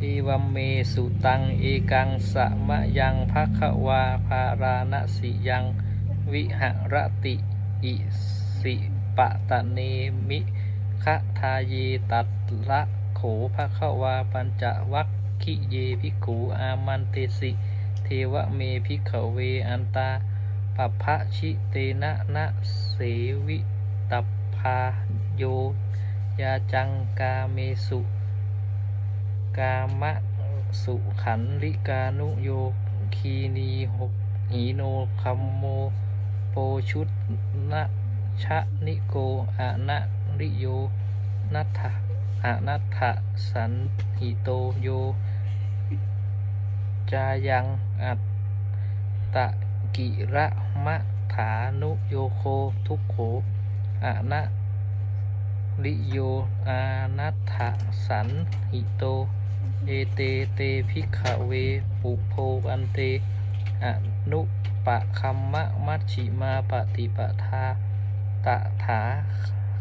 เอวัมเมสุตัง เอกังสะมะยังภะคะวาภาราณสิยัง วิหรติ อิสิปะตะเนมิคะทาเยตัตละโขภะคะวาปัญจวัคคิเยภิกขุอามันเตสิ เทวเมภิกขเวอันตาปัพพะชิเตนะนะเสวิตัพพาโยยาจังกาเมสุ กามะสุขันลิกานุโยคีนีหกหีโนคัมโมโปชุตนะชะนิโกอะนะริโยนัทธะอะนัทธะสันหิโตโย จายังอัตตะกิระมะฐานุโยโคทุกโขอะนะริโยอานัตถะสันหิโต เอเตเตภิกขเว ปุโพอันเตอนุปะคัมมะมัชชิมาปฏิปทาตถา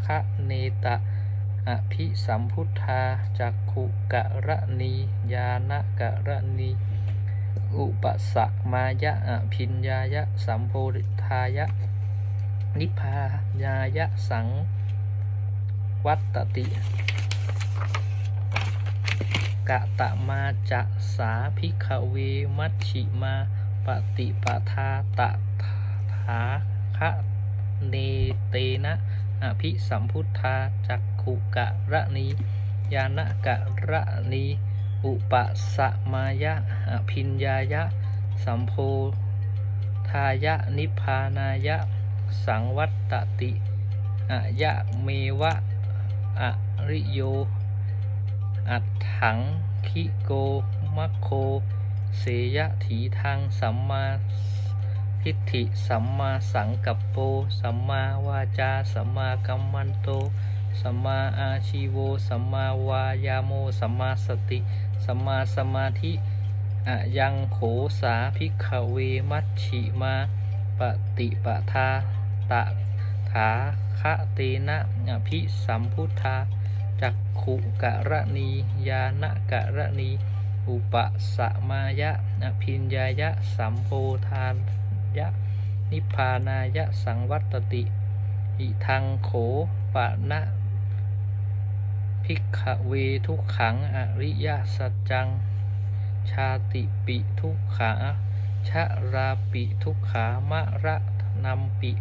คะเนตะอภิสัมพุทธาจักขุกะระนียานะกะระนีอุปสะมายะอภิญญายะสัมโพธิทายะ นิพพายายะสังวัตติ กะตะมาจะสาภิกเวมัชชิมาปฏิปทาตถาคะเนเตนะอภิสัมพุทธาจักขุกะระนียานะกะระนีอุปสมายะอภิญญายะ สัมโพทายะนิพพานายะ สังวัตติอะยะเมวะอะริโย อัตถังคิโกมัคโค เสยถีทางสัมมาทิฏฐิสัมมาสังกัปโป สัมมาวาจา สัมมากัมมันโต สัมมาอาชีโว สัมมาวายาโม สัมมาสติ สัมมาสมาธิอะยังโขสาภิกขเวมัชชิมาปฏิปทาตะถาคะเตนะอภิสัมพุทธา จักขุกะระนียานะกะระนีอุปสมายะอภิญญายะ สัมโพธานยะ นิพานายะ สังวัตติ อิทังโขปะนะภิกขเวทุกขัง อริยสัจจัง ชาติปิทุกขาชะราปิทุกขามะระนำปิ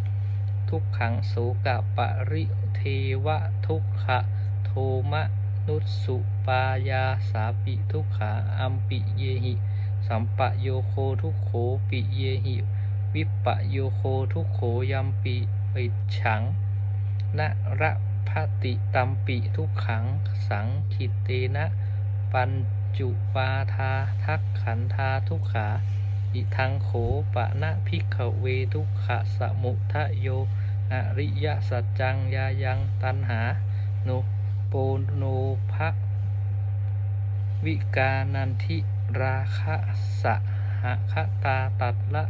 ทุกขังโสกะปริเทวะทุกขะ มะนุสุปายาสาปิทุกขาอัมปิเยหิ สัมปะโยโคทุกโขปิเยหิ วิปะโยโคทุกโขยัมปิปิฉังนะระพติตัมปิทุกขังสังคิเตนะ ปัญจุปาทาทักขันธาทุกขาอิทังโขปะนะพิกเวทุกขะสมุทะโย อริยสัจจังยายังตันหาโน โนภะวิกานันทิราคะสะหะคตาตัดละ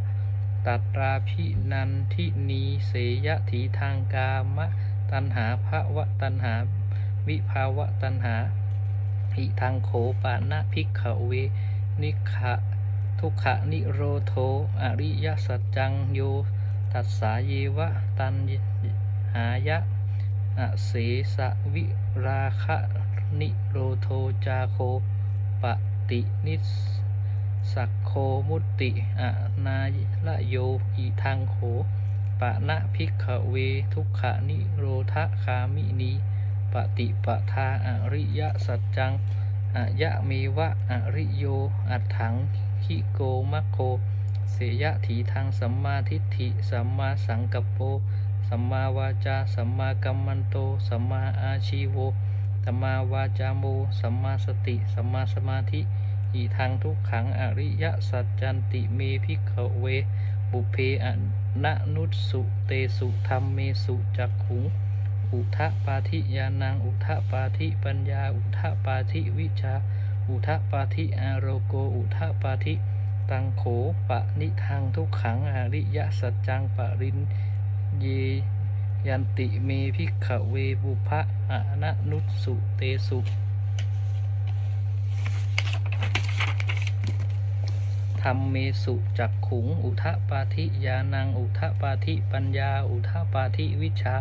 ตัดราพินันทินีเสยถีทางกามะตันหาภวะตันหา วิภาวะตันหาอิทางโขปานะภิกขเว นิขะทุกขะนิโรโทอริยสัจจังโย ตัสสาเยวะตันหายะ อเสสะวิราคะนิโรโทจาโคปตินิสสักโคมุติอนาละโยอีทางโขปะนะภิกขเวทุกขะนิโรธคามินีปฏิปทาอริยสัจจังอะยะเมวะอริโยอัตถังคิโกมัคโคเสยะถีทางสัมมาทิฏฐิสัมมาสังกัปโป สัมมาวาจา สัมมากัมมันโต สัมมาอาชีโว สัมมาวาจาโม สัมมาสติ สัมมาสมาธิอีทางทุกขังอริยสัจจันติเมพิกเว บุเพอนะนุตสุเตสุธรรมเมสุจักขุง อุทะปาธิยานัง อุทะปาธิปัญญา อุทะปาธิวิชา อุทะปาธิอารโก อุทะปาธิตังโขปะนิทางทุกขังอริยสัจจังปริน เยยันติเมพิกขเวบุพะอะนะนุสุเตสุธรรมเมสุจักขุง อุทะปาธิยานัง อุทะปาธิปัญญา อุทะปาธิวิชา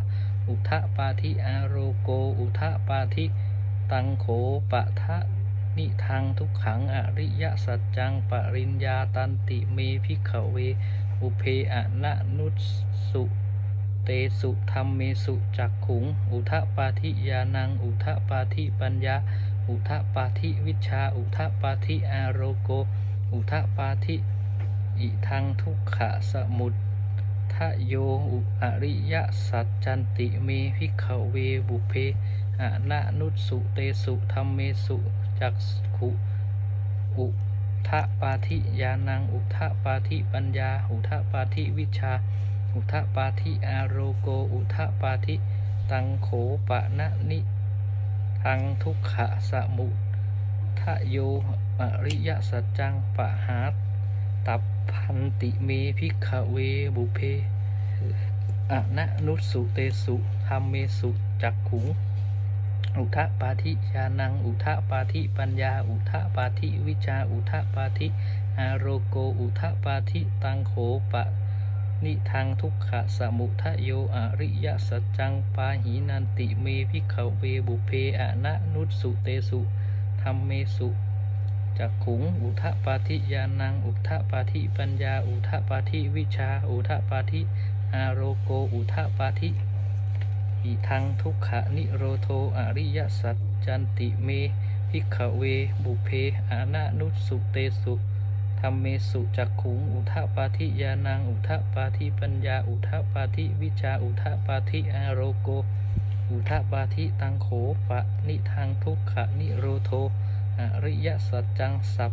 อุทะปาธิอาโรโก อุทะปาธิตังโขปะทะนิทางทุกขังอริยสัจจังปริญญาตันติเมพิขเว อุเพอะนะนุสุ เตสุธรรมเมสุจักขุง อุทะปาธิยานัง อุทะปาธิปัญญา อุทะปาธิวิชา อุทะปาธิอารโก อุทะปาธิอิทังทุกขะสมุททะโย อุอริยสัจจันติเมพิขเวบุเพอะนะนุสสุเตสุธรรมเมสุจักขุอุทะปาธิยานัง อุทะปาธิปัญญา อุทะปาธิวิชา อุทะปาธิอาโรโกอุทะปาธิตังโขปะนะนิทังทุกขะสมุทะโยอริยสัจจังปะหาตับพันติเมพิขเวบุเพอะนะนุสุเตสุธรรมเมสุจักขุง อุทะปาธิยานัง อุทะปาธิปัญญา อุทะปาธิวิชา อุทะปาธิอาโรโก อุทะปาธิตังโขปะ นิทางทุกขะสมุทะโยอริยสัจจังปาหีนันติเมพิขเวบุเพอะนะนุสุเตสุธรรมเมสุจักขุง อุทะปาธิยานัง อุทะปาธิปัญญา อุทะปาธิวิชา อุทะปาธิอาโรโก อุทะปาธิอิทังทุกขะนิโรโทอริยสัจจันติเมพิขเวบุเพอนะนุสุเตสุ รรมเมสุจักขุง อุทะปาธิยานัง อุทะปาธิปัญญา อุทะปาธิวิชา อุทะปาธิอาโรโก อุทะปาธิตังโขปะนิทังทุกขะนิโรโทอริยสัจจังสัพ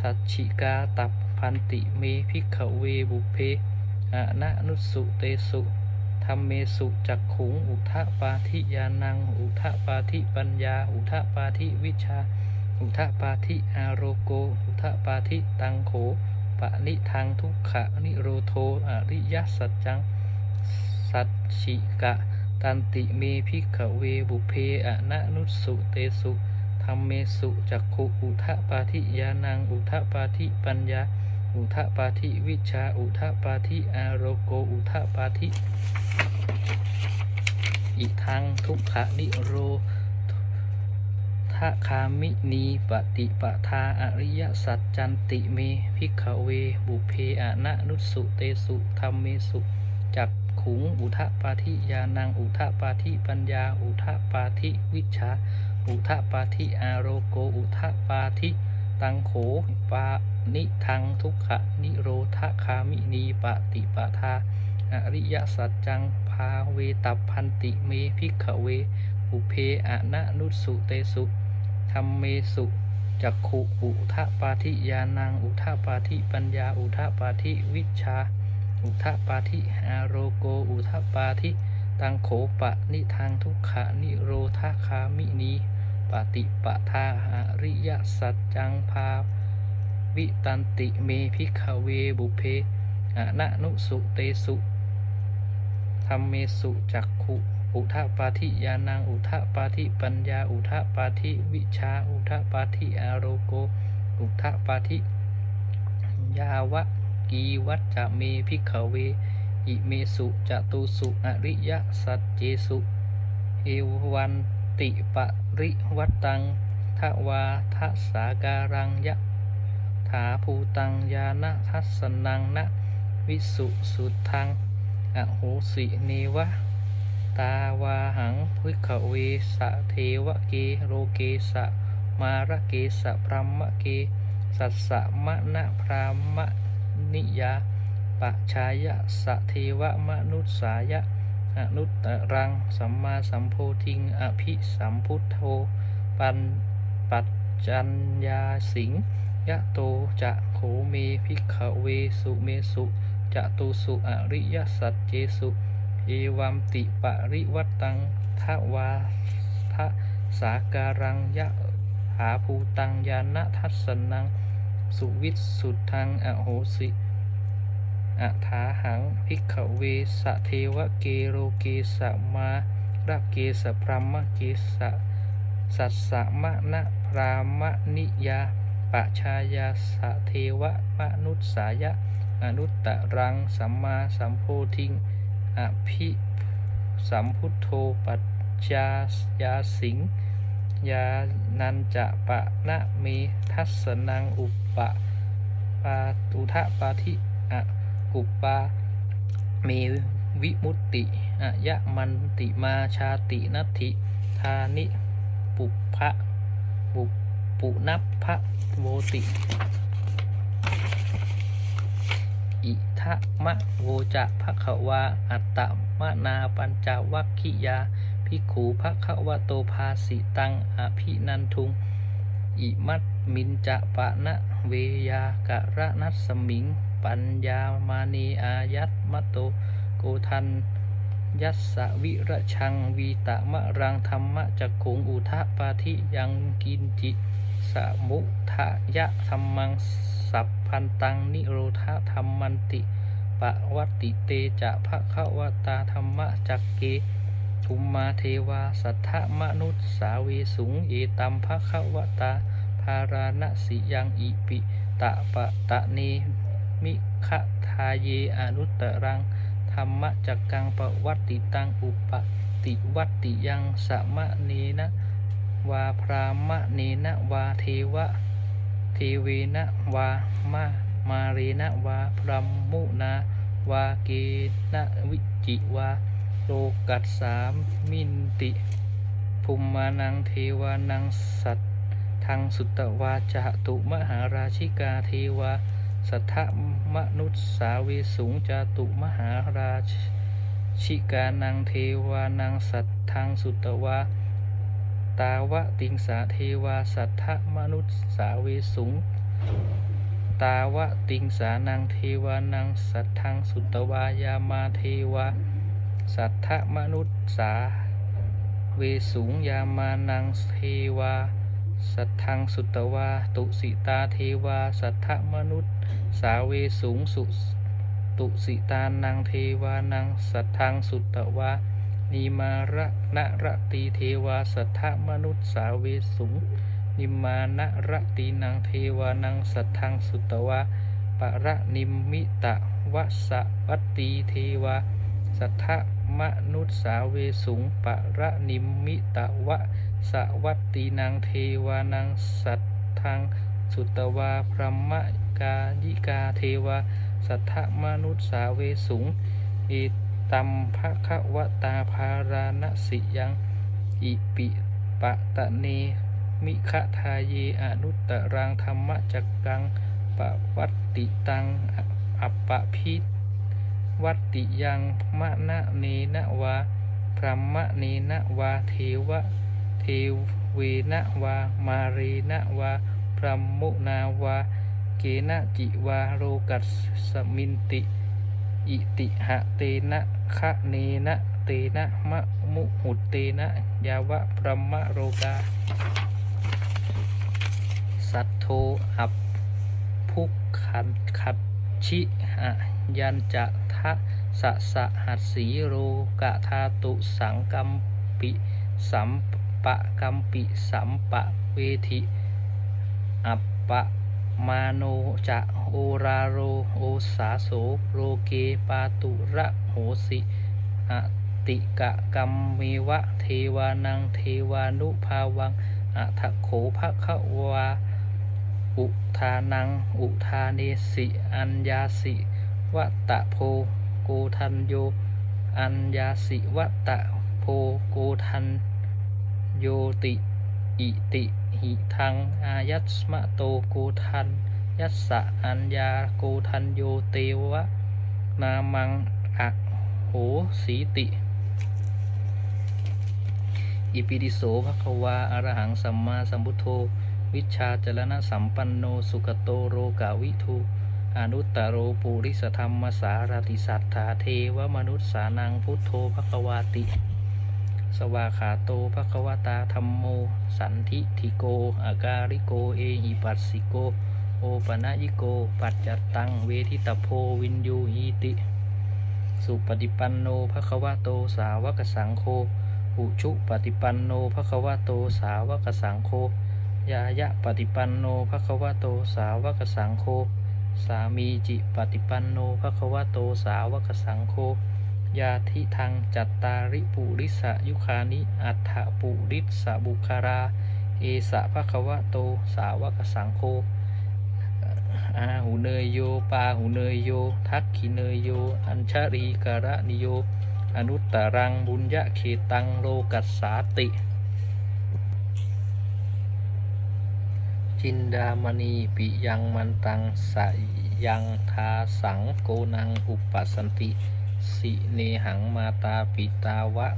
สัจฉิกาตับพันติเมพิขเวบุเพอะนะนุสุเตสุธรรมเมสุจักขุง อุทะปาธิยานัง อุทะปาธิปัญญา อุทะปาธิวิชา อุทะปาธิอาโรโก อุ ทะปาธิตังโขปะนิทังทุกขะนิโรโทอริยสัจจัง สัจฉิกะ ตันติเมพิขเวบุเพอะนะนุสุเตสุธรรมเมสุจักขุอุทะปาธิยานังอุทะปาธิปัญญา อุทะปาธิวิชาอุทะปาธิอาโรโกอุทะปาธิอิทังทุกขะนิโระคามินีปฏิปทาอริยสัจจันติเมพิขเว บุเพอนะนุสุเตสุธรรมเมสุจักขุงอุทะปาธิยานังอุทะปาธิปัญญา อุทะปาธิวิชาอุทะปาธิอารโกอุทะปาธิตังโขปานิทังทุกขะนิโรธคามินีปฏิปทาอริยสัจจังพาเวตับพันติเมพิขเว อุเพอนะนุสุเตสุ ธรรมเมสุจักขุอุทะปาธิยานัง อุทะปาธิปัญญา อุทะปาธิวิชา อุทะปาธิอาโรโก อุทะปาธิตังโขปะนิทางทุกขะนิโรธาคามินีปฏิปทาอริยสัจจังพาวิตันติเมพิขเวบุเพอะนะนุสุเตสุธรรมเมสุจักขุ อุทะปาธิยานัง อุทะปาธิปัญญา อุทะปาธิวิชา อุทะปาธิอาโรโก อุทะปาธิยาวะกีวัจจะเมพิขเว อิเมสุจตุสุอริยสัจเจสุเอวันติปริวัตตังทวาทัสสาการังยะถาภูตังยานะทัสสนังนะ วิสุสุทังอโหสิเนวะ ตาวาหังพิขเวสะเทวะเกโรเกสะมาระเกสะพรหมเกสัสสะมะนะพรามนิยาปะชายะสะเทวะมนุสสายะอนุตตรังสัมมาสัมโพธิงอภิสัมพุทโธปันปัจจัญญาสิงยะโตจะโขเมพิขเวสุเมสุจะตุสุอริยสัจเจสุ เอวัมติปริวัตตังทวาทะสาการังยะหาภูตังยานะทัสสนัง สุวิสุทธังอโหสิอัฐาหังพิกขเวสะเทวะเกโรเกสะมาระเกสะพรหมเกสะสัสสะมะนะพรามะนิยาปปะชายาสะเทวะมนุษสายะอนุตตรังสัมมาสัมโพธิง อภิสัมพุทโธปัจจายาสิงยานันจะปะนะเมทัสสนังอุปะปาตุทะปาทิอะกุปปาเมวิมุตติอะยะมันติมาชาตินัตถิธานิปุพะบุปุนัพพะโวติ อิ ทะมะโวจะภะคะวาอัตตมะนาปัญจวัคคิยาภิกขูภะคะวะโตภาสิตังอภินันทุง อิมัตมินจะปะนะเวยากะระนัสสมิง ปัญญามานีอายัตมะโตโกทันยัสสวิระชังวีตะมะรังธรรมะจักขุงอุทะปาทิยังกินจิสมุทะยะธรรมัง สัพพันตังนิโรธาธรรมันติปะวัตติเตจะภะคะวตาธรรมะจักเกทุมมาเทวาสัทธมนุษสาเวสุงเอตัมภะคะวตาภาราณสิยังอิปิตะปะตะเนมิคะทาเยอนุตตรังธรรมะจักกังปวัตติตังอุปติวัตติยังสมะเนนะวาพรามะเนนะวาเทวะ ทเวนะวามามาเรนะวาพรัมมุนาวาเกนะวิจิวาโลกัสสามมินติภุมมานังเทวานังสัตทังสุตวาจตุมหาราชิกาเทวาสัทธมนุษสาเวสุงจตุมหาราชิกานังเทวานังสัตทังสุตวา ตาวะติงสาเทวาสัทธมนุษสาเวสุง ตาวะติงสานังเทวานังสัทธังสุตวายามาเทวาสัทธมนุษสาเวสุงยามานังเทวา สัทธังสุตวาตุสิตาเทวา สัทธมนุษสาเวสุงสุตุสิตานังเทวานังสัทธังสุตวา นิมาระนะระตีเทวาสัทธมนุษสาเวสุง นิมานะระตีนังเทวานังสัทธังสุตวาปะระนิมิตะวะสะวัตตีเทวาสัทธมนุษสาเวสุงปะระนิมิตะวะสะวัตตีนังเทวานังสัทธังสุตวาพรหมกายิกาเทวาสัทธมนุษสาเวสุงอิตั มภะคะวตาภาราณสิยังอิปิปะตะเนมิคะทาเยอนุตตรังธรรมจักกังปะวัตติตังอัปปะพิวัตติยังมะนะเนนะวาพรหมะเนนะวาเทวะเทเวนะวามาเรนะวาพรหมมุนาวาเกนะจิวาโรกัสสมินติ อิติหะเตนะคะเนนะเตนะมะมุหุเตนะยาวะพรหมโรกา สัทโทอัปพุกขันขัดชิอะยันจะทะสะสะหัสสีโรกะธาตุสังกัมปิสัมปะกัมปิสัมปะเวทิอัปปะ มาโนจะโอราโรโอสาโสโรเกปาตุระโหสิอติกะกัมเมวะเทวานังเทวานุภาวังอัทโขภะคะวาอุทานัง อุทาเนสิ อัญญาสิวัตตะโพโกทันโย อัญญาสิวัตตะโพโกทันโยติ อิติ หิทัง อายัสมะโตโกทัน ยัสสะอัญญาโกทันโยเตวะ นามังอะโหสีติ อิปิดิโสภะควาอรหังสัมมาสัมพุทโธ วิชาจรณะสัมปันโน สุขโตโรกาวิทูอนุตตโรปุริสธรรมสารติสัทธาเทวมนุษสานังพุทโธภควาติ สวาขาโตภะควตาธรรมโม สันทิทิโก อาการิโก เอหิปัสสิโก โอปะนะยิโก ปัจจตัง เวทิตโพวินยูหีติ สุปฏิปันโนภะควโตสาวกสังโฆอุชุปฏิปันโนภะควโตสาวกสังโฆ ยายะปฏิปันโนภะควโตสาวกสังโฆ สามีจิปฏิปันโนภะควโตสาวกสังโฆ ยาทิทังจัตตาริปุริสะยุคานิ อัฏฐปุริสะบุคารา เอสะภควะโต สาวกสังโฆอาหูเนยโย ปาหูเนยโย ทักขิเนยโย อัญชรีการะนิโย อนุตตรังบุญญะเขตังโลกัสสาติ จินดามณีปิยังมันตังสยังทาสังโกนังอุปสันติ สิเนหังมาตาปิตาวะ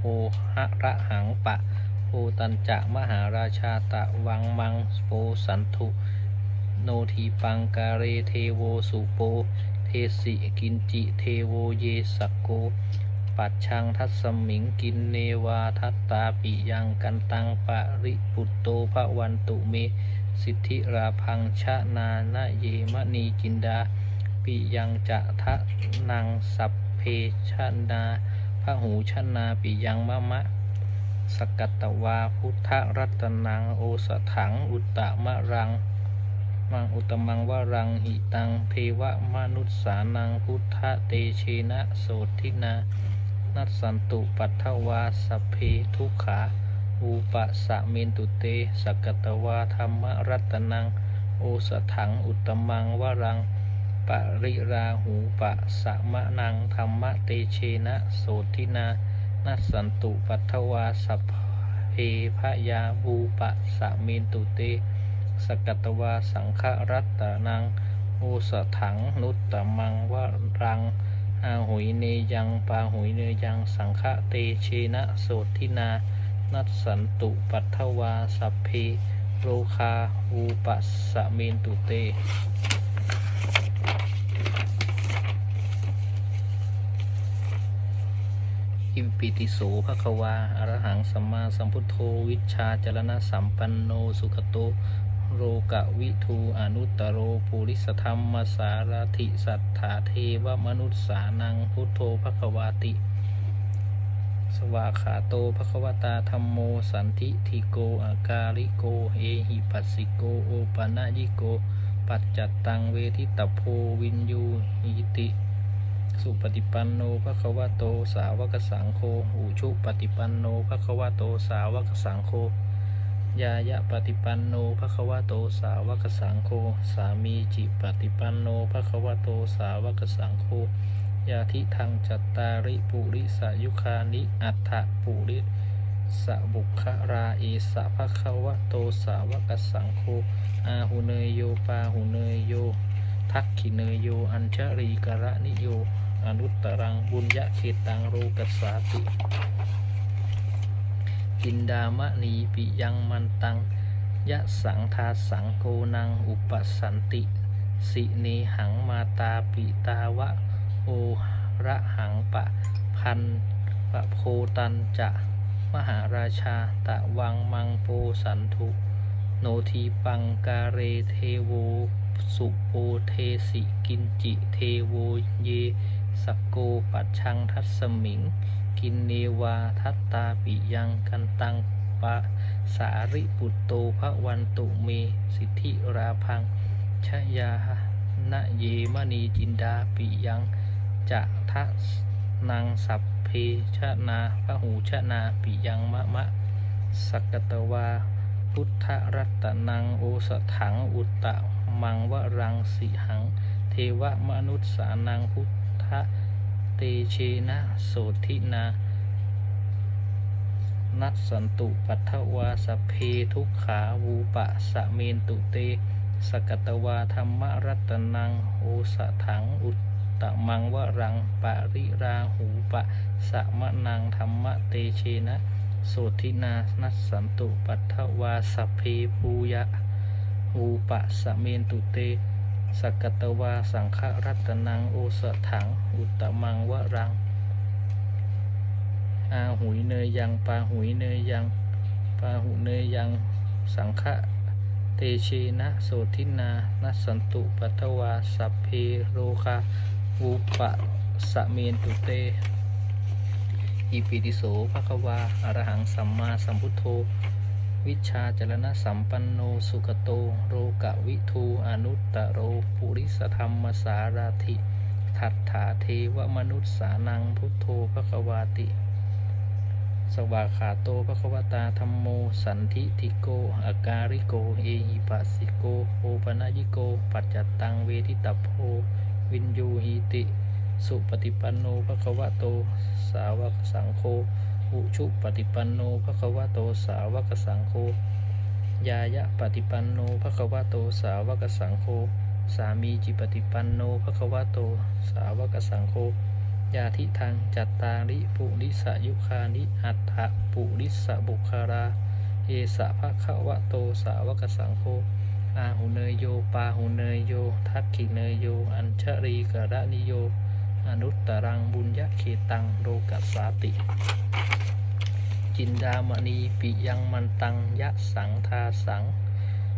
โอหะระหังปะโอตันจะมหาราชาตะวังมังโปสันทุโนทีปังการเทโวสุโป เทสิกินจิเทโวเยสกโก ปัจชังทัสมิงกินเนวาทัตตาปิยังกันตังปะริปุตโตภะวันตุเม สิทธิราพังชะนานะเยมณีจินดา ปิยังจะทะนังสัพ เพชนาพระหูชนาปิยังมะมะ สกัตตวาพุทธรัตนังโอสถังอุตตมะรัง มังอุตมังวรังหิตังเทวมนุษสานังพุทธเตเชนะโสทินานัสสันตุปัทถวาสเพทุขาอุปสะเมนตุเตสกัตวาธรรมรัตนัง โอสถังอุตตมังวรัง ปริราหูปะสะมะนังธรรมเตเชนะโสทินานัสสันตุปัทถวาสัพเพพยาบูปะสะเมนตุเต สกัตวาสังฆรัตตนังโอสถังนุตตมังวรังอาหุยเนยังปาหุยเนยังสังฆเตเชนะโสทินา นัสสันตุปัทถวาสัพเพโรคาวูปัสสะเมนตุเต อิมปิติโสภะควาอรหังสัมมาสัมพุทโธวิชาจรณะสัมปันโนสุขโตโรกะวิทูอนุตตโรปุริสธรรมสารถิสัทธาเทวมนุษสานังพุทโธภควาติ สวากขาโตภควตาธรรมโมสันทิทิโกอากาลิโกเอหิปัสสิโกโอปะนะยิโก ปัจจัตตังเวทิตโพวินยูหิติ สุปฏิปันโนภะคะวะโตสาวกสังโฆอุชุปฏิปันโนภะคะวะโตสาวกสังโฆยายะปฏิปันโนภะคะวะโตสาวกสังโฆสามีจิปฏิปันโนภะคะวะโตสาวกสังโฆยาทิทังจัตตาริปุริสายุคานิอัฏฐปุริสะบุคราเอสะภะคะวะโตสาวกสังโฆอาหุเนยโยปาหุเนยโย ทักขิเนยโย อัญชรีกระนิโย อนุตตรัง บุญญะเขตังโรกัสสาติ กินดามะนีปิยังมันตัง ยะสังทาสังโกนัง อุปสันติ สิเนหังมาตาปิตาวะ โอระหังปะพันปะโพตันจะ มหาราชาตะวังมังโปสันทุ โนทีปังกาเรเทโว สุโปเทสิกินจิเทโวเยสกโกปัจชังทัสมิง กินเนวาทัตตาปิยังกันตังปะสาริปุตโตภวันตุเมสิทธิราพังชยานะเยมณีจินดาปิยังจะทะนังสัพเพชนาพหูชนาปิยังมะมะสกตวา พุทธรัตนังโอสถังอุตตะ มังวรังสิหัง เทวมนุษสานังพุทธเตเชนะโสทินานัสสันตุปัทถวาสเพทุกขาวูปะสะเมนตุเต สกตวาธรรมรัตนังโอสะถังอุตตะมังวรังปะริราหูปะสะมะนังธรรมเตเชนะโสทินานัสสันตุปัทถวาสเพภูยะ หูปะสเมนตุเตสกตวาสังฆรัตนังโอสถัง อุตตมังวรัง อาหุยเนยยังปาหุยเนยยังปาหุเนยยังสังฆเตเชนะโสทินานัสสันตุปัทถวาสัพเพโรคาวูปะสเมนตุเตอิปิติโสภะควาอรหังสัมมาสัมพุทโธ วิชาจรณะสัมปันโนสุขโต โรกะวิทูอนุตตโรปุริสธรรมสาราธิทัตถาเทวมนุษย์สานังพุทโธภควาติ สวากขาโตภควตาธรรมโม สันทิทิโกอาการิโก เอหิปัสสิโก โอปนายิโก ปัจจตังเวทิตาโพวินยูหิติ สุปฏิปันโนภควโต สาวกสังโฆ อุชุปฏิปันโนภควะโตสาวกสังโฆยายะปฏิปันโนภควะโตสาวกสังโฆสามีจิปฏิปันโนภควะโตสาวกสังโฆยาทิทางจัตตาริปุริสยุคานิอัตถะปุริสบุคาราเอสะภะคะวะโตสาวกสังโฆอาหุเนยโยปาหุเนยโย ทักขิเนยโย อัญชรีกะระนิโย อนุตตรังบุญยะเขตังโลกัสสาติ จินดามณีปิยังมันตังยะสังทาสัง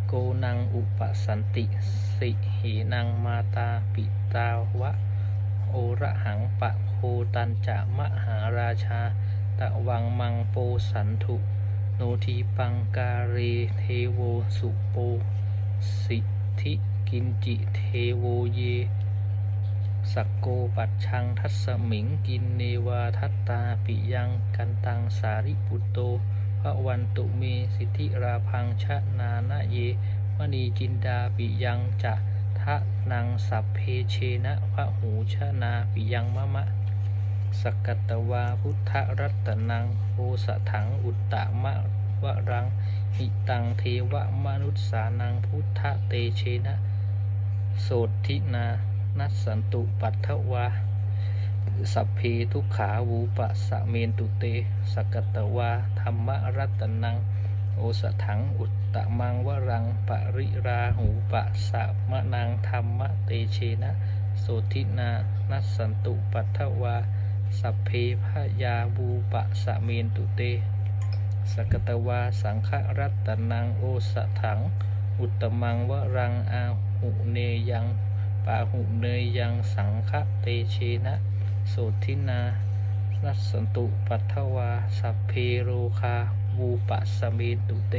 โกนังอุปสันติ สิเหนังมาตาปิตาวะ โอระหังปะโคตันจะมหาราชา ตะวังมังโปสันถุ โนทีปังการเรเทโวสุโป สิทธิกินจิเทโวเย สักโกปัจชังทัสมิงกินเนวาทัตตาปิยังกันตังสาริปุตโตพระวันตุเมสิทธิราพังชะนานะเยวณีจินดาปิยังจะทะนังสัพเพเชนะพระหูชะนาปิยังมะมะสกกัตวาพุทธรัตนังโอสถังอุตตะมะวะรังหิตังเทวมนุษสานังพุทธเตเชนะ โสทินา นัสสันตุปัทวาสัพเพทุกขาวูปะสะเมนตุเตสกัตตวาธรรมรัตนัง โอสถังอุตตะมังวรังปริราหูปะสะมะนังธรรมเตเชนะโสทินานัสสันตุปัทวาสัพเพพยาบูปะสะเมนตุเตสกตวาสังฆรัตนังโอสถัง อุตตมังวรังอาหุเนยัง ปาหุเนยยังสังฆเตเชนะโสทินานัสสันตุปัทถวาสัพเพโรคาวูปะสเมนตุเต